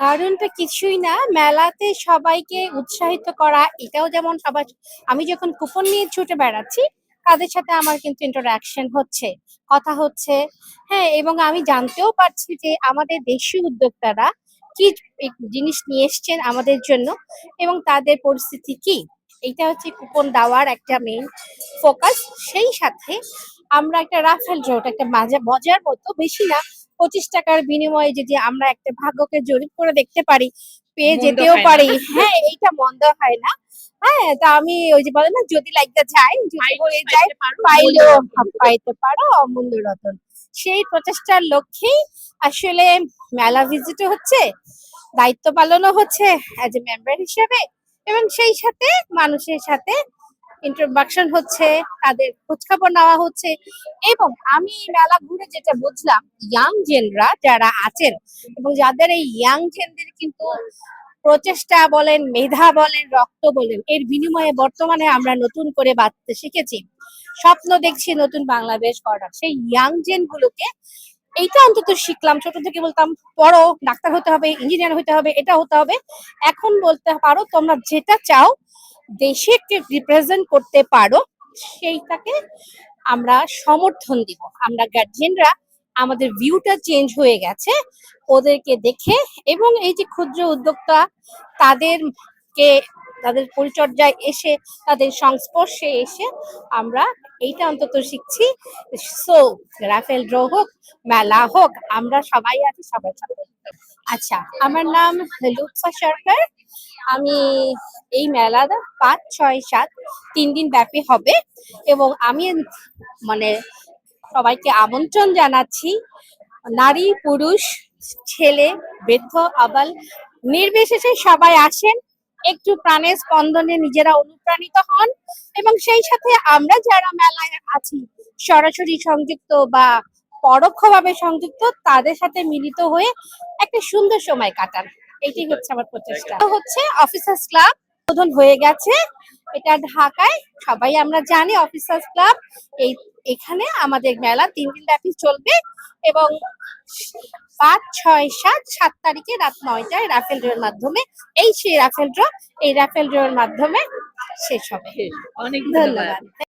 কারণটা কিছুই না। মেলাতে সবাইকে উৎসাহিত করা, এটাও যেমন সবাই আমি যখন কুপন নিয়ে ছুটে বেড়াচ্ছি, তাদের সাথে আমার কিন্তু ইন্টারাকশন হচ্ছে, কথা হচ্ছে। হ্যাঁ এবং আমি জানতেও পারছি যে আমাদের দেশীয় উদ্যোক্তারা কি জিনিস নিয়ে এসছেন আমাদের জন্য এবং তাদের পরিস্থিতি কি? এইটা হচ্ছে কুপন দেওয়ার একটা মেইন ফোকাস সেই সাথে আমরা একটা রাফেল ড্র একটা মাজা মজার মতো, বেশি না পঁচিশ টাকার বিনিময়ে যদি আমরা একটা ভাগ্যকে জরিপ করে দেখতে পারি পেয়ে যেতেও পারি। হ্যাঁ এইটা মন্দ হয় না। হ্যাঁ তা আমি ওই যে বলে না যদি লাইকটা যায় যদি হয়ে যায় পাইলেও পাইতে পারো অমূল্য রতন। সেই প্রচেষ্টার লক্ষ্যেই আসলে মেলা ভিজিটও হচ্ছে দায়িত্ব পালনও হচ্ছে অ্যাজ এ মেম্বার হিসেবে এবং সেই সাথে মানুষের সাথে ইন্ট্রোডাকশন হচ্ছে, তাদের খোঁজখবর নেওয়া হচ্ছে এবং আমি এই মেলা ঘুরে যেটা বুঝলাম ইয়াং জেনরা যারা আছেন এবং যাদের এই ইয়াং জেনদের কিন্তু প্রচেষ্টা বলেন, মেধা বলেন, রক্ত বলেন, এর বিনিময়ে বর্তমানে আমরা নতুন করে বাঁচতে শিখেছি। স্বপ্ন দেখছি নতুন বাংলাদেশ গড়ার। সেই ইয়াং জেন গুলোকে এইটা অন্তত শিখলাম। ছোট থেকে বলতাম, পড়ো, ডাক্তার হতে হবে ইঞ্জিনিয়ার হতে হবে, এটা হতে হবে। এখন বলতে পারো, তোমরা যেটা চাও দেশকে রিপ্রেজেন্ট করতে পারো, সেইটাকে আমরা সমর্থন দিব। আমরা গার্জিয়ানরা আমাদের ভিউটা চেঞ্জ হয়ে গেছে, ওদেরকে দেখে এবং এই যে ক্ষুদ্র উদ্যোক্তা, তাদেরকে তাদের পরিচর্যায় এসে, তাদের সংস্পর্শে এসে আমরা এইটা অন্তত শিখছি। সো রাফেল ড্র হোক, মেলা হোক, আমরা সবাই আছি, সবার সাথে। আচ্ছা আমার নাম লুৎফা সরকার। আমি এই মেলা পাঁচ, ছয়, সাত, তিন দিন ব্যাপী হবে এবং আমি মানে সবাইকে আমন্ত্রণ জানাচ্ছি। নারী, পুরুষ, ছেলে, বৃদ্ধ, আবাল, নির্বিশেষে সবাই আসেন। একটু প্রাণের স্পন্দনে নিজেরা অনুপ্রাণিত হন এবং সেই সাথে আমরা যারা মেলায় আছি, সরাসরি সংযুক্ত বা পরোক্ষভাবে সংযুক্ত, তাদের সাথে মিলিত হয়ে একটা সুন্দর সময় কাটান। এটি হচ্ছে আমার প্রচেষ্টা। হচ্ছে অফিসার্স ক্লাব শোধন হয়ে গেছে। এটা ঢাকায় সবাই আমরা জানি অফিসার্স ক্লাব এই এখানে আমাদের মেলা তিন দিন ব্যাপী চলবে এবং পাঁচ ছয় সাত সাত তারিখে রাত নয়টায় রাফেল ড্রয়ের মাধ্যমে এই সেই রাফেল ড্র এই রাফেল ড্রয়ের মাধ্যমে শেষ হবে। অনেক ধন্যবাদ। ধন্যবাদ।